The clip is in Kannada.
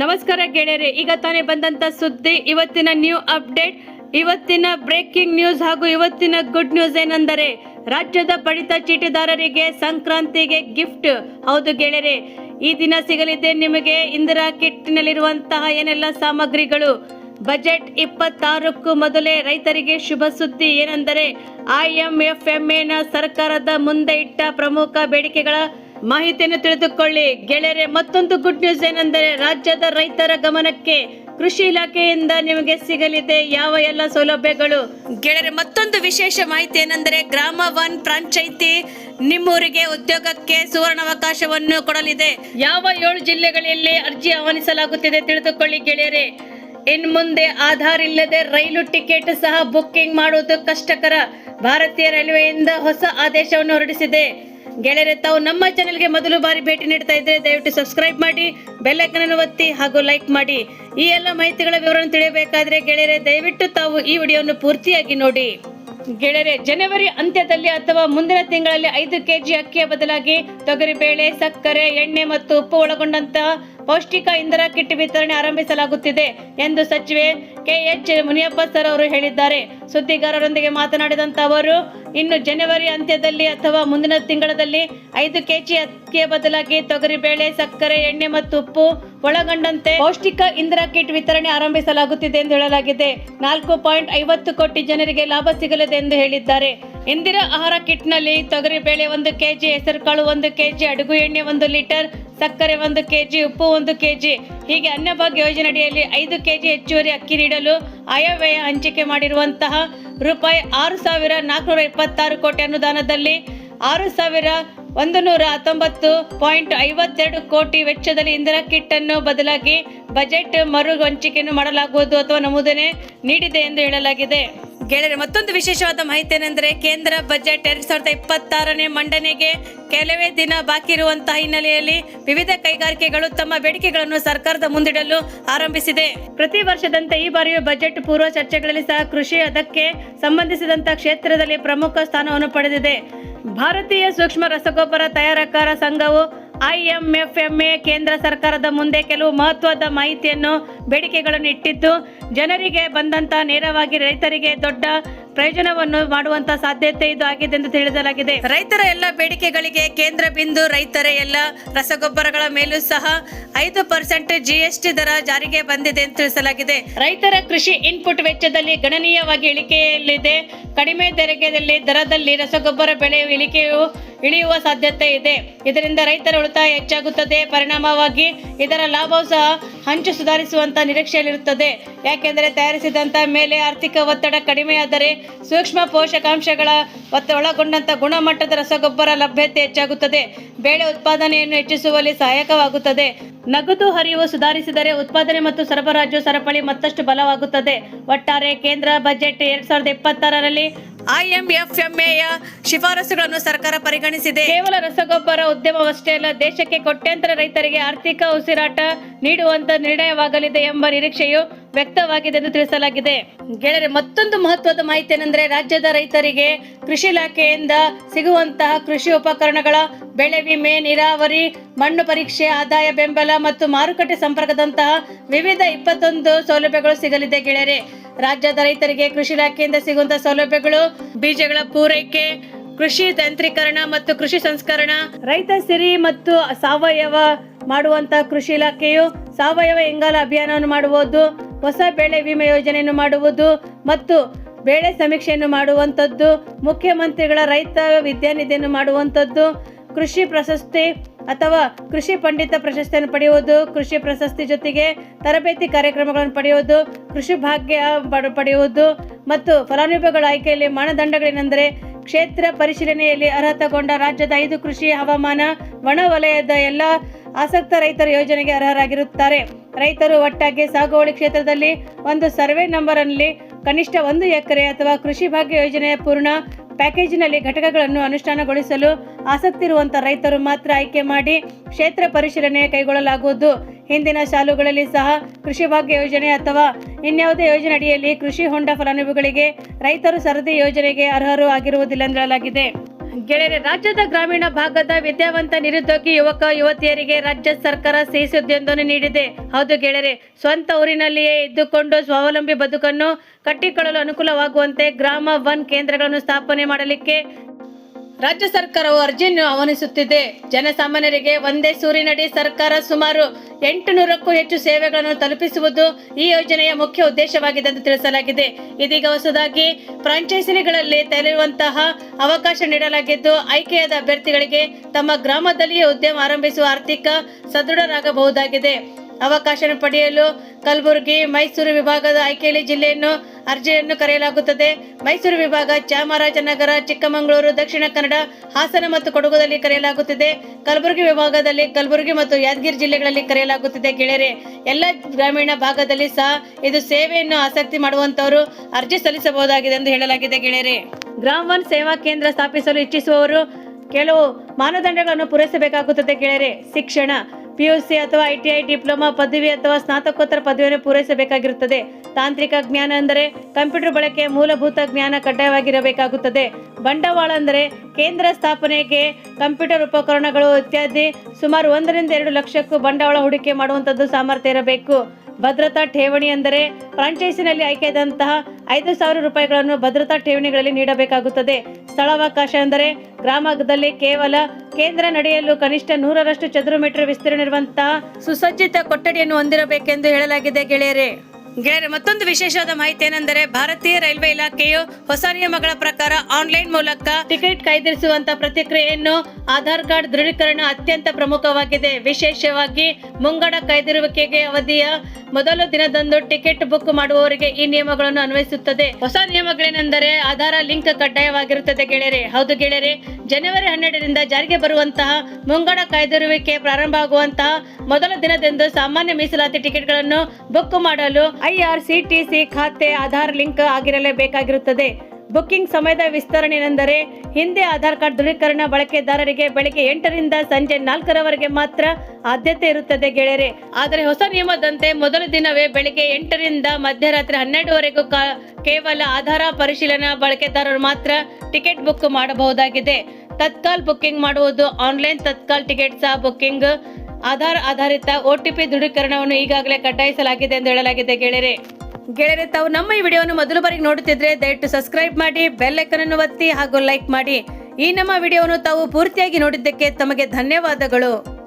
ನಮಸ್ಕಾರ ಗೆಳೆಯರೆ, ಈಗ ತಾನೇ ಬಂದಂತ ಸುದ್ದಿ, ಇವತ್ತಿನ ನ್ಯೂ ಅಪ್ಡೇಟ್ ಇವತ್ತಿನ ಬ್ರೇಕಿಂಗ್ ನ್ಯೂಸ್ ಹಾಗೂ ಇವತ್ತಿನ ಗುಡ್ ನ್ಯೂಸ್ ಏನೆಂದರೆ, ರಾಜ್ಯದ ಪಡಿತ ಚೀಟಿದಾರರಿಗೆ ಸಂಕ್ರಾಂತಿಗೆ ಗಿಫ್ಟ್ ಹೌದು ಗೆಳೆಯರೆ, ಈ ದಿನ ಸಿಗಲಿದೆ ನಿಮಗೆ ಇಂದಿರಾ ಕಿಟ್ನಲ್ಲಿರುವಂತಹ ಏನೆಲ್ಲ ಸಾಮಗ್ರಿಗಳು? ಬಜೆಟ್ ಇಪ್ಪತ್ತಾರಕ್ಕೂ ಮೊದಲೇ ರೈತರಿಗೆ ಶುಭ ಸುದ್ದಿ ಏನೆಂದರೆ ಐಎಂಎಫ್ಎಂಎನ ಸರ್ಕಾರದ ಮುಂದೆ ಇಟ್ಟ ಪ್ರಮುಖ ಬೇಡಿಕೆಗಳ ಮಾಹಿತಿಯನ್ನು ತಿಳಿದುಕೊಳ್ಳಿ. ಗೆಳೆಯರೆ, ಮತ್ತೊಂದು ಗುಡ್ ನ್ಯೂಸ್ ಏನೆಂದರೆ ರಾಜ್ಯದ ರೈತರ ಗಮನಕ್ಕೆ ಕೃಷಿ ಇಲಾಖೆಯಿಂದ ನಿಮಗೆ ಸಿಗಲಿದೆ ಯಾವ ಎಲ್ಲ ಸೌಲಭ್ಯಗಳು? ಗೆಳೆಯರೆ, ಮತ್ತೊಂದು ವಿಶೇಷ ಮಾಹಿತಿ ಏನೆಂದರೆ ಗ್ರಾಮ ಒನ್ ಪಂಚಾಯಿತಿ ನಿಮ್ಮೂರಿಗೆ ಉದ್ಯೋಗಕ್ಕೆ ಸುವರ್ಣಾವಕಾಶವನ್ನು ಕೊಡಲಿದೆ. ಯಾವ ಏಳು ಜಿಲ್ಲೆಗಳಲ್ಲಿ ಅರ್ಜಿ ಆಹ್ವಾನಿಸಲಾಗುತ್ತಿದೆ ತಿಳಿದುಕೊಳ್ಳಿ ಗೆಳೆಯರೆ. ಇನ್ ಮುಂದೆ ಆಧಾರ್ ಇಲ್ಲದೆ ರೈಲು ಟಿಕೆಟ್ ಸಹ ಬುಕ್ಕಿಂಗ್ ಮಾಡುವುದು ಕಷ್ಟಕರ. ಭಾರತೀಯ ರೈಲ್ವೆಯಿಂದ ಹೊಸ ಆದೇಶವನ್ನು ಹೊರಡಿಸಿದೆ. ಗೆಳೆಯರೆ, ತಾವು ನಮ್ಮ ಚಾನೆಲ್ಗೆ ಮೊದಲು ಬಾರಿ ಭೇಟಿ ನೀಡ್ತಾ ಇದ್ರೆ ದಯವಿಟ್ಟು ಸಬ್ಸ್ಕ್ರೈಬ್ ಮಾಡಿ ಬೆಲ್ ಐಕನ್ ಅನ್ನು ಒತ್ತಿ ಹಾಗೂ ಲೈಕ್ ಮಾಡಿ. ಈ ಎಲ್ಲ ಮಾಹಿತಿಗಳ ವಿವರವನ್ನು ತಿಳಿಯಬೇಕಾದ್ರೆ ಗೆಳೆಯರೆ, ದಯವಿಟ್ಟು ತಾವು ಈ ವಿಡಿಯೋವನ್ನು ಪೂರ್ತಿಯಾಗಿ ನೋಡಿ. ಗೆಳೆಯರೆ, ಜನವರಿ ಅಂತ್ಯದಲ್ಲಿ ಅಥವಾ ಮುಂದಿನ ತಿಂಗಳಲ್ಲಿ ಐದು ಕೆಜಿ ಅಕ್ಕಿಯ ಬದಲಾಗಿ ತೊಗರಿಬೇಳೆ, ಸಕ್ಕರೆ, ಎಣ್ಣೆ ಮತ್ತು ಉಪ್ಪು ಒಳಗೊಂಡಂತಹ ಪೌಷ್ಟಿಕ ಇಂಧನ ಕಿಟ್ ವಿತರಣೆ ಆರಂಭಿಸಲಾಗುತ್ತಿದೆ ಎಂದು ಸಚಿವೆ ಕೆಎಚ್ ಮುನಿಯಪ್ಪ ಸರ್ ಅವರು ಹೇಳಿದ್ದಾರೆ. ಸುದ್ದಿಗಾರರೊಂದಿಗೆ ಮಾತನಾಡಿದಂತ ಅವರು, ಇನ್ನು ಜನವರಿ ಅಂತ್ಯದಲ್ಲಿ ಅಥವಾ ಮುಂದಿನ ತಿಂಗಳಲ್ಲಿ ಐದು ಕೆಜಿ ಅಕ್ಕಿಯ ಬದಲಾಗಿ ತೊಗರಿಬೇಳೆ ಸಕ್ಕರೆ, ಎಣ್ಣೆ ಮತ್ತು ಉಪ್ಪು ಒಳಗೊಂಡಂತೆ ಪೌಷ್ಟಿಕ ಇಂಧನ ಕಿಟ್ ವಿತರಣೆ ಆರಂಭಿಸಲಾಗುತ್ತಿದೆ ಎಂದು ಹೇಳಲಾಗಿದೆ. ನಾಲ್ಕು ಪಾಯಿಂಟ್ ಐವತ್ತು ಕೋಟಿ ಜನರಿಗೆ ಲಾಭ ಸಿಗಲಿದೆ ಎಂದು ಹೇಳಿದ್ದಾರೆ. ಇಂದಿರಾ ಆಹಾರ ಕಿಟ್ನಲ್ಲಿ ತೊಗರಿಬೇಳೆ ಒಂದು ಕೆಜಿ, ಹೆಸರುಕಾಳು ಒಂದು ಕೆಜಿ, ಅಡುಗು ಎಣ್ಣೆ ಒಂದು ಲೀಟರ್ ಸಕ್ಕರೆ ಒಂದು ಕೆಜಿ, ಉಪ್ಪು ಒಂದು ಕೆಜಿ, ಹೀಗೆ ಅನ್ನಭಾಗ್ಯ ಯೋಜನೆ ಅಡಿಯಲ್ಲಿ ಐದು ಕೆಜಿ ಹೆಚ್ಚುವರಿ ಅಕ್ಕಿ ನೀಡಲು ಆಯವ್ಯಯ ಹಂಚಿಕೆ ಮಾಡಿರುವಂತಹ ರೂಪಾಯಿ ಆರು ಸಾವಿರ ನಾಲ್ಕುನೂರ ಇಪ್ಪತ್ತಾರು ಕೋಟಿ ಅನುದಾನದಲ್ಲಿ ಆರು ಸಾವಿರ ಒಂದು ನೂರ ಹತ್ತೊಂಬತ್ತು ಪಾಯಿಂಟ್ ಐವತ್ತೆರಡು ಕೋಟಿ ವೆಚ್ಚದಲ್ಲಿ ಇಂದಿರಾ ಕಿಟ್ ಅನ್ನು ಬದಲಾಗಿ ಬಜೆಟ್ ಮರು ಹಂಚಿಕೆಯನ್ನು ಮಾಡಲಾಗುವುದು ಅಥವಾ ನಮೂದನೆ ನೀಡಿದೆ ಎಂದು ಹೇಳಲಾಗಿದೆ. ಗೆಳೆಯರೆ, ಮತ್ತೊಂದು ವಿಶೇಷವಾದ ಮಾಹಿತಿ ಏನೆಂದರೆ ಕೇಂದ್ರ ಬಜೆಟ್ ಎರಡ್ ಸಾವಿರದ ಇಪ್ಪತ್ತಾರನೇ ಮಂಡನೆಗೆ ಕೆಲವೇ ದಿನ ಬಾಕಿ ಇರುವಂತಹ ಹಿನ್ನೆಲೆಯಲ್ಲಿ ವಿವಿಧ ಕೈಗಾರಿಕೆಗಳು ತಮ್ಮ ಬೇಡಿಕೆಗಳನ್ನು ಸರ್ಕಾರದ ಮುಂದಿಡಲು ಆರಂಭಿಸಿದೆ. ಪ್ರತಿ ವರ್ಷದಂತೆ ಈ ಬಾರಿಯೂ ಬಜೆಟ್ ಪೂರ್ವ ಚರ್ಚೆಗಳಲ್ಲಿ ಸಹ ಕೃಷಿ, ಅದಕ್ಕೆ ಸಂಬಂಧಿಸಿದಂತಹ ಕ್ಷೇತ್ರದಲ್ಲಿ ಪ್ರಮುಖ ಸ್ಥಾನವನ್ನು ಪಡೆದಿದೆ. ಭಾರತೀಯ ಸೂಕ್ಷ್ಮ ರಸಗೊಬ್ಬರ ತಯಾರಕರ ಸಂಘವು ಐಎಂಎಫ್ಎಂಎ ಕೇಂದ್ರ ಸರ್ಕಾರದ ಮುಂದೆ ಕೆಲವು ಮಹತ್ವದ ಮಾಹಿತಿಯನ್ನು ಬೇಡಿಕೆಗಳನ್ನು ಇಟ್ಟಿದ್ದು ಜನರಿಗೆ ಬಂದಂತ ನೇರವಾಗಿ ರೈತರಿಗೆ ದೊಡ್ಡ ಪ್ರಯೋಜನವನ್ನು ಮಾಡುವಂತ ಸಾಧ್ಯತೆ ಇದು ಆಗಿದೆ ಎಂದು ತಿಳಿಸಲಾಗಿದೆ. ರೈತರ ಎಲ್ಲ ಬೇಡಿಕೆಗಳಿಗೆ ಕೇಂದ್ರ ಬಿಂದು ರೈತರ ಎಲ್ಲ ರಸಗೊಬ್ಬರಗಳ ಮೇಲೂ ಸಹ ಐದು ಪರ್ಸೆಂಟ್ ಜಿಎಸ್ಟಿ ದರ ಜಾರಿಗೆ ಬಂದಿದೆ ಎಂದು ತಿಳಿಸಲಾಗಿದೆ. ರೈತರ ಕೃಷಿ ಇನ್ಪುಟ್ ವೆಚ್ಚದಲ್ಲಿ ಗಣನೀಯವಾಗಿ ಇಳಿಕೆಯಲ್ಲಿದೆ. ಕಡಿಮೆ ತೆರಿಗೆಯಲ್ಲಿ ದರದಲ್ಲಿ ರಸಗೊಬ್ಬರ ಬೆಳೆಯುವ ಇಳಿಕೆಯು ಇಳಿಯುವ ಸಾಧ್ಯತೆ ಇದೆ. ಇದರಿಂದ ರೈತರ ಉಳಿತಾಯ ಹೆಚ್ಚಾಗುತ್ತದೆ. ಪರಿಣಾಮವಾಗಿ ಇದರ ಲಾಭವೂ ಸಹ ಹಂಚು ಸುಧಾರಿಸುವಂತ ನಿರೀಕ್ಷೆಯಲ್ಲಿರುತ್ತದೆ. ಯಾಕೆಂದರೆ ತಯಾರಿಸಿದಂತ ಮೇಲೆ ಆರ್ಥಿಕ ಒತ್ತಡ ಕಡಿಮೆಯಾದರೆ ಸೂಕ್ಷ್ಮ ಪೋಷಕಾಂಶಗಳ ಒಳಗೊಂಡಂತ ಗುಣಮಟ್ಟದ ರಸಗೊಬ್ಬರ ಲಭ್ಯತೆ ಹೆಚ್ಚಾಗುತ್ತದೆ. ಬೆಳೆ ಉತ್ಪಾದನೆಯನ್ನು ಹೆಚ್ಚಿಸುವಲ್ಲಿ ಸಹಾಯಕವಾಗುತ್ತದೆ. ನಗದು ಹರಿವು ಸುಧಾರಿಸಿದರೆ ಉತ್ಪಾದನೆ ಮತ್ತು ಸರಬರಾಜು ಸರಪಳಿ ಮತ್ತಷ್ಟು ಬಲವಾಗುತ್ತದೆ. ಒಟ್ಟಾರೆ ಕೇಂದ್ರ ಬಜೆಟ್ ಎರಡ್ ಸಾವಿರದ ಇಪ್ಪತ್ತಾರರಲ್ಲಿ ಐಎಂಎಫ್ಎಂಎಯ ಶಿಫಾರಸುಗಳನ್ನು ಸರ್ಕಾರ ಪರಿಗಣಿಸಿದೆ. ಕೇವಲ ರಸಗೊಬ್ಬರ ಉದ್ಯಮವಷ್ಟೇ ಅಲ್ಲ ದೇಶಕ್ಕೆ ಕೋಟ್ಯಂತರ ರೈತರಿಗೆ ಆರ್ಥಿಕ ಉಸಿರಾಟ ನೀಡುವಂತ ನಿರ್ಣಯವಾಗಲಿದೆ ಎಂಬ ನಿರೀಕ್ಷೆಯು ವ್ಯಕ್ತವಾಗಿದೆ ಎಂದು ತಿಳಿಸಲಾಗಿದೆ. ಗೆಳೆಯರೆ, ಮತ್ತೊಂದು ಮಹತ್ವದ ಮಾಹಿತಿ ಏನಂದ್ರೆ ರಾಜ್ಯದ ರೈತರಿಗೆ ಕೃಷಿ ಇಲಾಖೆಯಿಂದ ಸಿಗುವಂತಹ ಕೃಷಿ ಉಪಕರಣಗಳ ಬೆಳೆ ವಿಮೆ, ನೀರಾವರಿ, ಮಣ್ಣು ಪರೀಕ್ಷೆ, ಆದಾಯ ಬೆಂಬಲ ಮತ್ತು ಮಾರುಕಟ್ಟೆ ಸಂಪರ್ಕದಂತಹ ವಿವಿಧ ಇಪ್ಪತ್ತೊಂದು ಸೌಲಭ್ಯಗಳು ಸಿಗಲಿದೆ ಗೆಳೆಯರೆ. ರಾಜ್ಯದ ರೈತರಿಗೆ ಕೃಷಿ ಇಲಾಖೆಯಿಂದ ಸಿಗುವಂತಹ ಸೌಲಭ್ಯಗಳು, ಬೀಜಗಳ ಪೂರೈಕೆ, ಕೃಷಿ ತಂತ್ರೀಕರಣ ಮತ್ತು ಕೃಷಿ ಸಂಸ್ಕರಣ, ರೈತ ಸಿರಿ ಮತ್ತು ಸಾವಯವ ಮಾಡುವಂತ ಕೃಷಿ ಇಲಾಖೆಯು ಸಾವಯವ ಇಂಗಾಲ ಅಭಿಯಾನವನ್ನು ಮಾಡುವುದು ಹೊಸ ಬೆಳೆ ವಿಮೆ ಯೋಜನೆಯನ್ನು ಮಾಡುವುದು ಮತ್ತು ಬೆಳೆ ಸಮೀಕ್ಷೆಯನ್ನು ಮಾಡುವಂಥದ್ದು, ಮುಖ್ಯಮಂತ್ರಿಗಳ ರೈತ ವಿದ್ಯಾನಿಧಿಯನ್ನು ಮಾಡುವಂಥದ್ದು, ಕೃಷಿ ಪ್ರಶಸ್ತಿ ಅಥವಾ ಕೃಷಿ ಪಂಡಿತ ಪ್ರಶಸ್ತಿಯನ್ನು ಪಡೆಯುವುದು, ಕೃಷಿ ಪ್ರಶಸ್ತಿ ಜೊತೆಗೆ ತರಬೇತಿ ಕಾರ್ಯಕ್ರಮಗಳನ್ನು ಪಡೆಯುವುದು, ಕೃಷಿ ಭಾಗ್ಯ ಪಡ- ಪಡೆಯುವುದು ಮತ್ತು ಫಲಾನುಭವಿಗಳ ಆಯ್ಕೆಯಲ್ಲಿ ಮಾನದಂಡಗಳೇನೆಂದರೆ ಕ್ಷೇತ್ರ ಪರಿಶೀಲನೆಯಲ್ಲಿ ಅರ್ಹತೆಗೊಂಡ ರಾಜ್ಯದ ಐದು ಕೃಷಿ ಹವಾಮಾನ ಒಣ ವಲಯದ ಎಲ್ಲ ಆಸಕ್ತ ರೈತರ ಯೋಜನೆಗೆ ಅರ್ಹರಾಗಿರುತ್ತಾರೆ. ರೈತರು ಒಟ್ಟಾಗಿ ಸಾಗುವಳಿ ಕ್ಷೇತ್ರದಲ್ಲಿ ಒಂದು ಸರ್ವೆ ನಂಬರ್ನಲ್ಲಿ ಕನಿಷ್ಠ ಒಂದು ಎಕರೆ ಅಥವಾ ಕೃಷಿ ಭಾಗ್ಯ ಯೋಜನೆಯ ಪೂರ್ಣ ಪ್ಯಾಕೇಜಿನಲ್ಲಿ ಘಟಕಗಳನ್ನು ಅನುಷ್ಠಾನಗೊಳಿಸಲು ಆಸಕ್ತಿ ಇರುವಂಥ ರೈತರು ಮಾತ್ರ ಆಯ್ಕೆ ಮಾಡಿ ಕ್ಷೇತ್ರ ಪರಿಶೀಲನೆ ಕೈಗೊಳ್ಳಲಾಗುವುದು. ಹಿಂದಿನ ಸಾಲುಗಳಲ್ಲಿ ಸಹ ಕೃಷಿ ಭಾಗ್ಯ ಯೋಜನೆ ಅಥವಾ ಇನ್ಯಾವುದೇ ಯೋಜನೆ ಅಡಿಯಲ್ಲಿ ಕೃಷಿ ಹೊಂಡ ಫಲಾನುಭವಿಗಳಿಗೆ ರೈತರು ಸರದಿ ಯೋಜನೆಗೆ ಅರ್ಹರು ಆಗಿರುವುದಿಲ್ಲ ಎಂದು ಹೇಳಲಾಗಿದೆ ಗೆಳೆಯರೆ, ರಾಜ್ಯದ ಗ್ರಾಮೀಣ ಭಾಗದ ವಿದ್ಯಾವಂತ ನಿರುದ್ಯೋಗಿ ಯುವಕ, ಯುವತಿಯರಿಗೆ ರಾಜ್ಯ ಸರ್ಕಾರ ಸಿಹಿ ಸುದ್ದಿಯೊಂದನ್ನು ನೀಡಿದೆ. ಹೌದು ಗೆಳೆಯರೆ, ಸ್ವಂತ ಊರಿನಲ್ಲಿಯೇ ಇದ್ದುಕೊಂಡು ಸ್ವಾವಲಂಬಿ ಬದುಕನ್ನು ಕಟ್ಟಿಕೊಳ್ಳಲು ಅನುಕೂಲವಾಗುವಂತೆ ಗ್ರಾಮ ಒನ್ ಕೇಂದ್ರಗಳನ್ನು ಸ್ಥಾಪನೆ ಮಾಡಲಿಕ್ಕೆ ರಾಜ್ಯ ಸರ್ಕಾರವು ಅರ್ಜಿಯನ್ನು ಆಹ್ವಾನಿಸುತ್ತಿದೆ. ಜನಸಾಮಾನ್ಯರಿಗೆ ಒಂದೇ ಸೂರಿನಡಿ ಸರ್ಕಾರ ಸುಮಾರು ಎಂಟು ನೂರಕ್ಕೂ ಹೆಚ್ಚು ಸೇವೆಗಳನ್ನು ತಲುಪಿಸುವುದು ಈ ಯೋಜನೆಯ ಮುಖ್ಯ ಉದ್ದೇಶವಾಗಿದೆ ಎಂದು ತಿಳಿಸಲಾಗಿದೆ. ಇದೀಗ ಹೊಸದಾಗಿ ಫ್ರಾಂಚೈಸಿಗಳಲ್ಲಿ ತೆರೆಯುವಂತಹ ಅವಕಾಶ ನೀಡಲಾಗಿದ್ದು, ಆಯ್ಕೆಯಾದ ಅಭ್ಯರ್ಥಿಗಳಿಗೆ ತಮ್ಮ ಗ್ರಾಮದಲ್ಲಿಯೇ ಉದ್ಯಮ ಆರಂಭಿಸುವ ಆರ್ಥಿಕ ಸದೃಢರಾಗಬಹುದಾಗಿದೆ. ಅವಕಾಶ ಪಡೆಯಲು ಕಲಬುರಗಿ, ಮೈಸೂರು ವಿಭಾಗದ ಆಯ್ಕೆಯಲ್ಲಿ ಜಿಲ್ಲೆಯನ್ನು ಅರ್ಜಿಯನ್ನು ಕರೆಯಲಾಗುತ್ತದೆ. ಮೈಸೂರು ವಿಭಾಗ ಚಾಮರಾಜನಗರ, ಚಿಕ್ಕಮಗಳೂರು, ದಕ್ಷಿಣ ಕನ್ನಡ, ಹಾಸನ ಮತ್ತು ಕೊಡಗುದಲ್ಲಿ ಕರೆಯಲಾಗುತ್ತಿದೆ. ಕಲಬುರಗಿ ವಿಭಾಗದಲ್ಲಿ ಕಲಬುರಗಿ ಮತ್ತು ಯಾದಗಿರಿ ಜಿಲ್ಲೆಗಳಲ್ಲಿ ಕರೆಯಲಾಗುತ್ತಿದೆ. ಗೆಳೆಯರೆ, ಎಲ್ಲ ಗ್ರಾಮೀಣ ಭಾಗದಲ್ಲಿ ಸಹ ಇದು ಸೇವೆಯನ್ನು ಆಸಕ್ತಿ ಮಾಡುವಂತವರು ಅರ್ಜಿ ಸಲ್ಲಿಸಬಹುದಾಗಿದೆ ಎಂದು ಹೇಳಲಾಗಿದೆ ಗೆಳೆಯರೆ. ಗ್ರಾಮ ಒನ್ ಸೇವಾ ಕೇಂದ್ರ ಸ್ಥಾಪಿಸಲು ಇಚ್ಛಿಸುವವರು ಕೆಲವು ಮಾನದಂಡಗಳನ್ನು ಪೂರೈಸಬೇಕಾಗುತ್ತದೆ ಗೆಳೆಯರೆ. ಶಿಕ್ಷಣ ಪಿಯುಸಿ ಅಥವಾ ಐಟಿಐ ಡಿಪ್ಲೊಮಾ ಪದವಿ ಅಥವಾ ಸ್ನಾತಕೋತ್ತರ ಪದವಿಯನ್ನು ಪೂರೈಸಬೇಕಾಗಿರುತ್ತದೆ. ತಾಂತ್ರಿಕ ಜ್ಞಾನ ಅಂದರೆ ಕಂಪ್ಯೂಟರ್ ಬಳಕೆ ಮೂಲಭೂತ ಜ್ಞಾನ ಕಡ್ಡಾಯವಾಗಿರಬೇಕಾಗುತ್ತದೆ. ಬಂಡವಾಳ ಅಂದರೆ ಕೇಂದ್ರ ಸ್ಥಾಪನೆಗೆ ಕಂಪ್ಯೂಟರ್ ಉಪಕರಣಗಳು ಇತ್ಯಾದಿ ಸುಮಾರು ಒಂದರಿಂದ ಎರಡು ಲಕ್ಷಕ್ಕೂ ಬಂಡವಾಳ ಹೂಡಿಕೆ ಮಾಡುವಂಥದ್ದು ಸಾಮರ್ಥ್ಯ ಇರಬೇಕು. ಭದ್ರತಾ ಠೇವಣಿ ಅಂದರೆ ಫ್ರಾಂಚೈಸಿನಲ್ಲಿ ಆಯ್ಕೆಯಾದಂತಹ ಐದು ಸಾವಿರ ರೂಪಾಯಿಗಳನ್ನು ಭದ್ರತಾ ಠೇವಣಿಗಳಲ್ಲಿ ನೀಡಬೇಕಾಗುತ್ತದೆ. ಸ್ಥಳಾವಕಾಶ ಅಂದರೆ ಗ್ರಾಮದಲ್ಲಿ ಕೇವಲ ಕೇಂದ್ರ ನಡೆಯಲು ಕನಿಷ್ಠ ನೂರರಷ್ಟು ಚದುರ ಮೀಟರ್ ವಿಸ್ತೀರ್ಣ ಇರುವಂತಹ ಸುಸಜ್ಜಿತ ಕೊಠಡಿಯನ್ನು ಹೊಂದಿರಬೇಕೆಂದು ಹೇಳಲಾಗಿದೆ ಗೆಳೆಯರೆ. ಗೆಳೆಯರೆ ಮತ್ತೊಂದು ವಿಶೇಷವಾದ ಮಾಹಿತಿ ಏನೆಂದರೆ ಭಾರತೀಯ ರೈಲ್ವೆ ಇಲಾಖೆಯು ಹೊಸ ನಿಯಮಗಳ ಪ್ರಕಾರ ಆನ್ಲೈನ್ ಮೂಲಕ ಟಿಕೆಟ್ ಕಾಯ್ದಿರಿಸುವಂತ ಪ್ರತಿಕ್ರಿಯೆಯನ್ನು ಆಧಾರ್ ಕಾರ್ಡ್ ದೃಢೀಕರಣ ಅತ್ಯಂತ ಪ್ರಮುಖವಾಗಿದೆ. ವಿಶೇಷವಾಗಿ ಮುಂಗಡ ಕಾಯ್ದಿರುವಿಕೆಗೆ ಅವಧಿಯ ಮೊದಲ ದಿನದಂದು ಟಿಕೆಟ್ ಬುಕ್ ಮಾಡುವವರಿಗೆ ಈ ನಿಯಮಗಳನ್ನು ಅನ್ವಯಿಸುತ್ತದೆ. ಹೊಸ ನಿಯಮಗಳೇನೆಂದರೆ ಆಧಾರ ಲಿಂಕ್ ಕಡ್ಡಾಯವಾಗಿರುತ್ತದೆ ಗೆಳೆಯರೆ. ಹೌದು ಗೆಳೆಯರೆ, ಜನವರಿ ಹನ್ನೆರಡರಿಂದ ಜಾರಿಗೆ ಬರುವಂತಹ ಮುಂಗಡ ಕಾಯ್ದಿರುವಿಕೆ ಪ್ರಾರಂಭ ಆಗುವಂತಹ ಮೊದಲ ದಿನದಂದು ಸಾಮಾನ್ಯ ಮೀಸಲಾತಿ ಟಿಕೆಟ್ಗಳನ್ನು ಬುಕ್ ಮಾಡಲು ಐಆರ್ಸಿಟಿಸಿ ಖಾತೆ, ಆಧಾರ್ ಲಿಂಕ್ ಆಗಿರಲೇಬೇಕಾಗಿರುತ್ತದೆ. ಬುಕ್ಕಿಂಗ್ ಸಮಯದ ವಿಸ್ತರಣೆ ಎಂದರೆ ಹಿಂದೆ ಆಧಾರ್ ಕಾರ್ಡ್ ದೃಢೀಕರಣ ಬಳಕೆದಾರರಿಗೆ ಬೆಳಗ್ಗೆ ಎಂಟರಿಂದ ಸಂಜೆ ನಾಲ್ಕರವರೆಗೆ ಮಾತ್ರ ಆದ್ಯತೆ ಇರುತ್ತದೆ ಗೆಳೆಯರೆ. ಆದರೆ ಹೊಸ ನಿಯಮದಂತೆ ಮೊದಲ ದಿನವೇ ಬೆಳಗ್ಗೆ ಎಂಟರಿಂದ ಮಧ್ಯರಾತ್ರಿ ಹನ್ನೆರಡುವರೆಗೂ ಕೇವಲ ಆಧಾರ ಪರಿಶೀಲನಾ ಬಳಕೆದಾರರು ಮಾತ್ರ ಟಿಕೆಟ್ ಬುಕ್ ಮಾಡಬಹುದಾಗಿದೆ. ತತ್ಕಾಲ್ ಬುಕ್ಕಿಂಗ್ ಮಾಡುವುದು ಆನ್ಲೈನ್ ತತ್ಕಾಲ್ ಟಿಕೆಟ್ ಸಹ ಬುಕ್ಕಿಂಗ್ ಆಧಾರ್ ಆಧಾರಿತ ಒಟಿಪಿ ದೃಢೀಕರಣವನ್ನು ಈಗಾಗಲೇ ಕಡ್ಡಾಯಿಸಲಾಗಿದೆ ಎಂದು ಹೇಳಲಾಗಿದೆ ಗೆಳೆಯರೆ. ಗೆಳೆಯರೆ, ತಾವು ನಮ್ಮ ಈ ವಿಡಿಯೋವನ್ನು ಮೊದಲು ಬಾರಿಗೆ ನೋಡುತ್ತಿದ್ರೆ ದಯವಿಟ್ಟು ಸಬ್ಸ್ಕ್ರೈಬ್ ಮಾಡಿ, ಬೆಲ್ ಅನ್ನು ಒತ್ತಿ ಹಾಗೂ ಲೈಕ್ ಮಾಡಿ. ಈ ನಮ್ಮ ವಿಡಿಯೋವನ್ನು ತಾವು ಪೂರ್ತಿಯಾಗಿ ನೋಡಿದ್ದಕ್ಕೆ ತಮಗೆ ಧನ್ಯವಾದಗಳು.